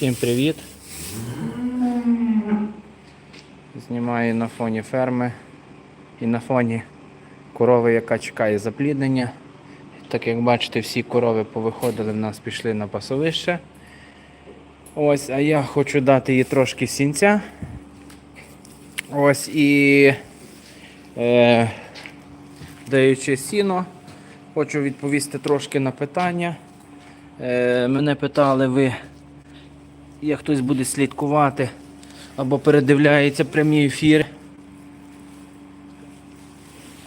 Всім привіт! Знімаю на фоні ферми і на фоні корови, яка чекає запліднення. Так як бачите, всі корови повиходили в нас, пішли на пасовище. Ось, а я хочу дати їй трошки сінця. Ось і е, даючи сіно, хочу відповісти трошки на питання. Е, мене питали ви, як хтось буде слідкувати або передивляється прямі ефіри.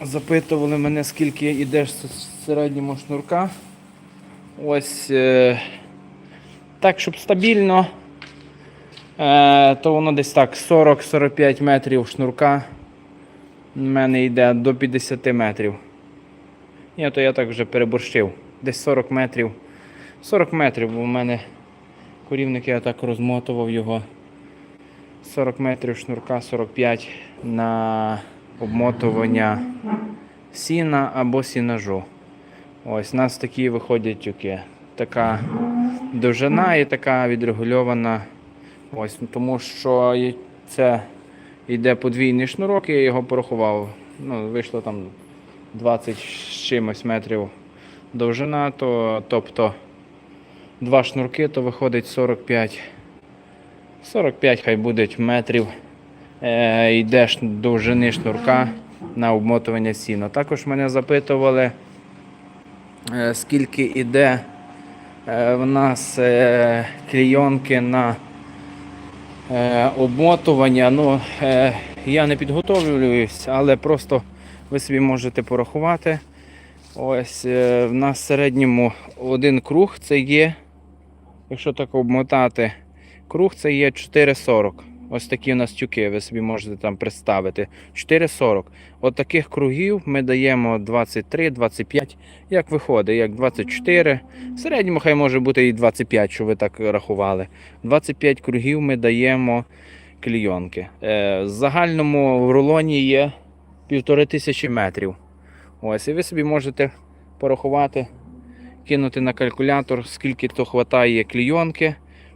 Запитували мене, скільки йдеш з середнього шнурка. Ось е, так, щоб стабільно, е, то воно десь так 40-45 метрів шнурка. У мене йде до 50 метрів. Ні, то я так вже переборщив. Десь 40 метрів. 40 метрів, в мене корівник я так розмотував його. 40 метрів шнурка, 45 на обмотування сіна або сінажу. Ось у нас такі виходять тюки. Така довжина і така відрегульована. Ось, тому що це йде подвійний шнурок, я його порахував. Ну, вийшло там 20 з чимось метрів довжина, то, тобто два шнурки, то виходить 45. 45 хай буде метрів. Е, йде довжини шнурка на обмотування сіна. Також мене запитували, е, скільки йде е, в нас е, клійонки на обмотування. Ну, я не підготовлююсь, але просто ви собі можете порахувати. Ось в нас в середньому один круг це є, якщо так обмотати, круг це є 4,40. Ось такі у нас тюки, ви собі можете там представити. 4,40. От таких кругів ми даємо 23-25, як виходить, як 24. В середньому хай може бути і 25, що ви так рахували. 25 кругів ми даємо клійонки. Е, в загальному в рулоні є півтори тисячі метрів. Ось, і ви собі можете порахувати, кинути на калькулятор, скільки то вистачає клійонки.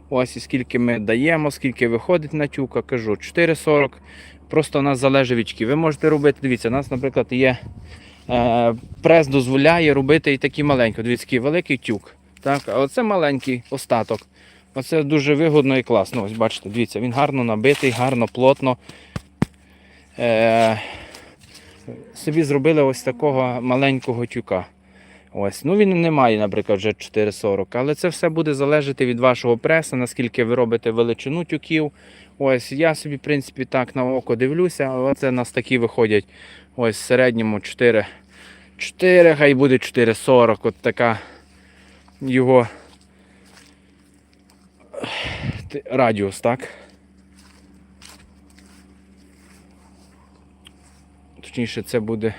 Ось і скільки ми даємо, скільки виходить на тюка, кажу 4,40. Просто у нас залежить вічки. Ви можете робити, дивіться, у нас, наприклад, є е, прес дозволяє робити і такі маленькі. Дивіться, такий великий тюк. Так? А оце маленький остаток. Оце дуже вигодно і класно. Ось бачите, дивіться, він гарно набитий, гарно, плотно. Е, собі зробили ось такого маленького тюка. Ось. Ну він не має, наприклад, вже 4,40, але це все буде залежати від вашого преса, наскільки ви робите величину тюків. Ось я собі, в принципі, так на око дивлюся, але це у нас такі виходять ось в середньому 4, 4 хай буде 4,40. От така його радіус, так? Точніше, це буде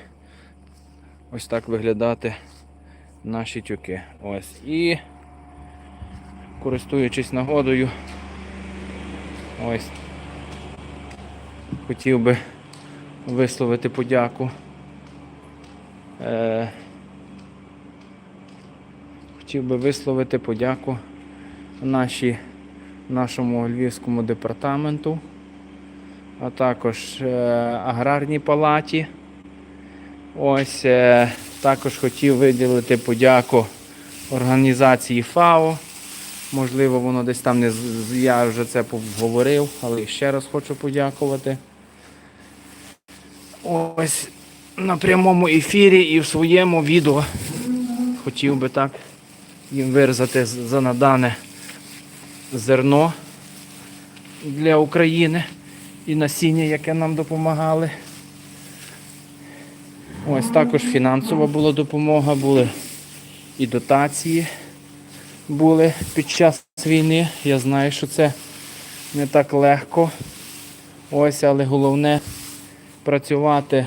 ось так виглядати наші тюки. Ось. І користуючись нагодою, ось хотів би висловити подяку. Е, хотів би висловити подяку нашій, нашому львівському департаменту, а також е, аграрній палаті. Ось е, також хотів виділити подяку організації ФАО. Можливо, воно десь там не я вже це говорив, але ще раз хочу подякувати. Ось на прямому ефірі і в своєму відео хотів би так їм виразити з- за надане зерно для України і насіння, яке нам допомагали. Ось також фінансова була допомога, були і дотації були під час війни. Я знаю, що це не так легко. Ось, але головне працювати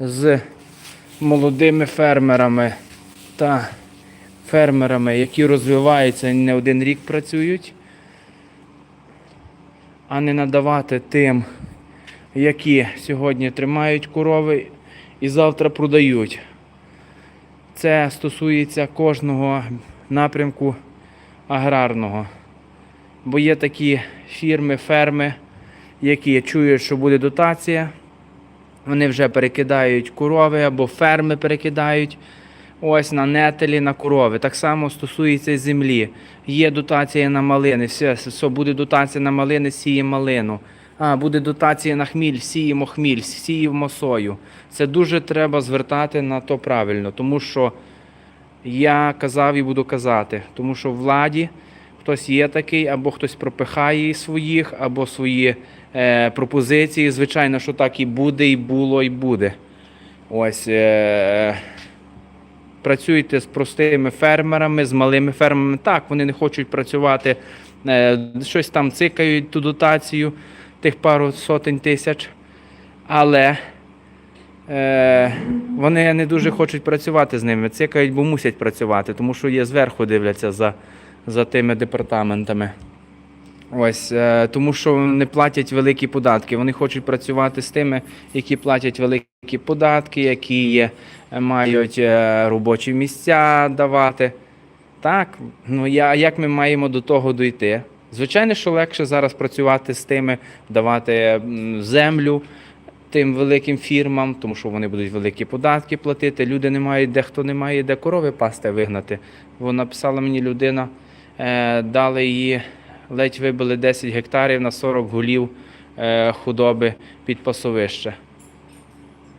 з молодими фермерами та фермерами, які розвиваються і не один рік працюють, а не надавати тим, які сьогодні тримають корови і завтра продають. Це стосується кожного напрямку аграрного. Бо є такі фірми, ферми, які чують, що буде дотація. Вони вже перекидають корови або ферми перекидають ось на нетелі, на корови. Так само стосується землі. Є дотація на малини, все, все буде дотація на малини, сіємо малину. Буде дотація на хміль, сіємо хміль, сіємо сою. Це дуже треба звертати на то правильно, тому що я казав і буду казати, тому що в владі хтось є такий, або хтось пропихає своїх, або свої е, пропозиції. Звичайно, що так і буде, і було, і буде. Ось. Е, працюйте з простими фермерами, з малими фермерами. Так, вони не хочуть працювати, е, щось там цикають ту дотацію, тих пару сотень тисяч. Але е, вони не дуже хочуть працювати з ними. Цикають, бо мусять працювати, тому що є зверху дивляться за, за тими департаментами. Ось, е, тому що не платять великі податки. Вони хочуть працювати з тими, які платять великі податки, які є, е, мають е, робочі місця давати. Так, ну я, як ми маємо до того дійти? Звичайно, що легше зараз працювати з тими, давати землю тим великим фірмам, тому що вони будуть великі податки платити. Люди не мають, дехто не має де корови пасти вигнати. Вона написала мені людина, е, дали її, ледь вибили 10 гектарів на 40 голів е, худоби під пасовище.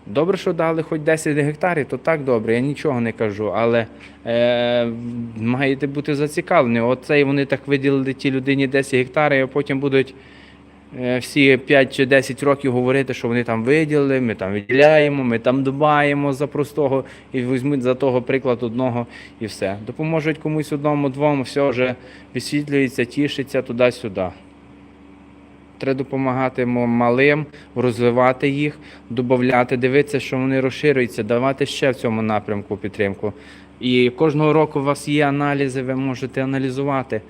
Добре, що дали хоч 10 гектарів, то так добре, я нічого не кажу, але е, маєте бути зацікавлені. Оцей вони так виділили тій людині 10 гектарів, а потім будуть е, всі 5 чи 10 років говорити, що вони там виділили, ми там виділяємо, ми там дбаємо за простого і візьмуть за того приклад одного і все. Допоможуть комусь одному, двом, все вже висвітлюється, тішиться туди-сюди. Треба допомагати малим, розвивати їх, додати, дивитися, що вони розширюються, давати ще в цьому напрямку підтримку. І кожного року у вас є аналізи, ви можете аналізувати,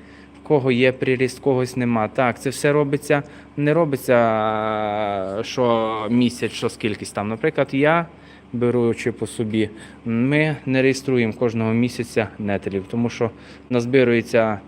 в кого є приріст, когось нема. Так, це все робиться, не робиться що місяць, що скількись там. Наприклад, я беручи по собі, ми не реєструємо кожного місяця нетелів, тому що назбирується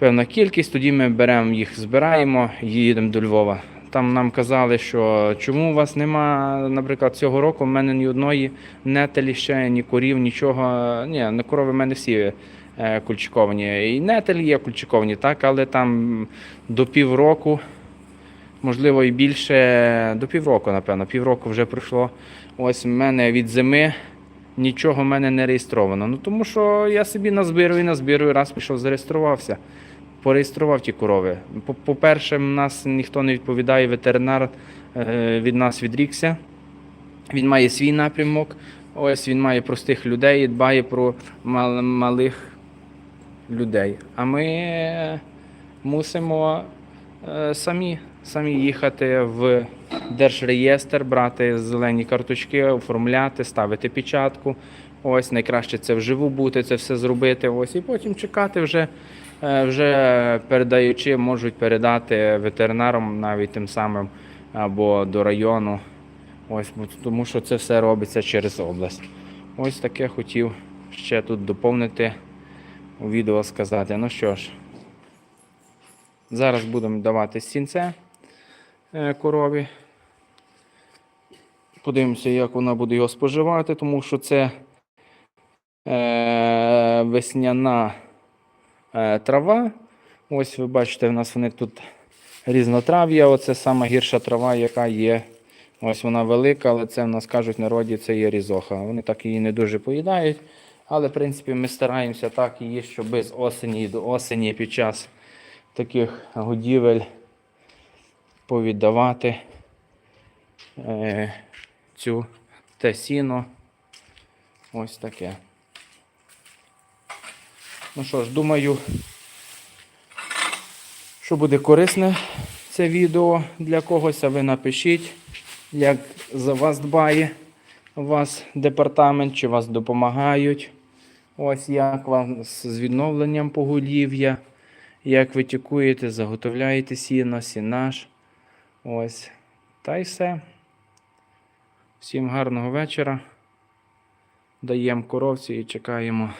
певна кількість, тоді ми беремо їх, збираємо і їдемо до Львова. Там нам казали, що чому у вас нема, наприклад, цього року в мене ні одної нетелі ще, ні корів, нічого. Ні, на корови в мене всі е, кульчиковані. І нетелі є кульчиковані, так, але там до півроку, можливо, і більше, до півроку, напевно, півроку вже пройшло. Ось в мене від зими нічого в мене не реєстровано. Ну тому що я собі назбирую, назбирую, раз пішов, зареєструвався. Пореєстрував ті корови. По- По-перше, в нас ніхто не відповідає, ветеринар е, від нас відрікся. Він має свій напрямок. Ось він має простих людей дбає про мал- малих людей. А ми мусимо е, самі, самі їхати в держреєстр, брати зелені карточки, оформляти, ставити печатку. Ось найкраще це вживу бути, це все зробити. Ось і потім чекати вже, е, вже передаючи, можуть передати ветеринарам навіть тим самим або до району. Ось тому що це все робиться через область. Ось таке хотів ще тут доповнити у відео сказати. Ну що ж, зараз будемо давати сінце е, корові. Подивимося, як вона буде його споживати, тому що це е, весняна е, трава. Ось ви бачите, у нас вони тут різнотрав'я. Оце сама гірша трава, яка є. Ось вона велика, але це в нас кажуть в народі, це є різоха. Вони так її не дуже поїдають. Але, в принципі, ми стараємося так її, щоб з осені до осені під час таких годівель повіддавати е, цю те сіно. Ось таке. Ну що ж, думаю, що буде корисне це відео для когось, а ви напишіть, як за вас дбає вас департамент, чи вас допомагають. Ось як вам з відновленням поголів'я, як ви тікуєте, заготовляєте сіно, сінаш. Ось. Та й все. Всім гарного вечора. Даємо коровці і чекаємо,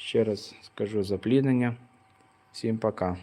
ще раз скажу, запліднення. Всім пока.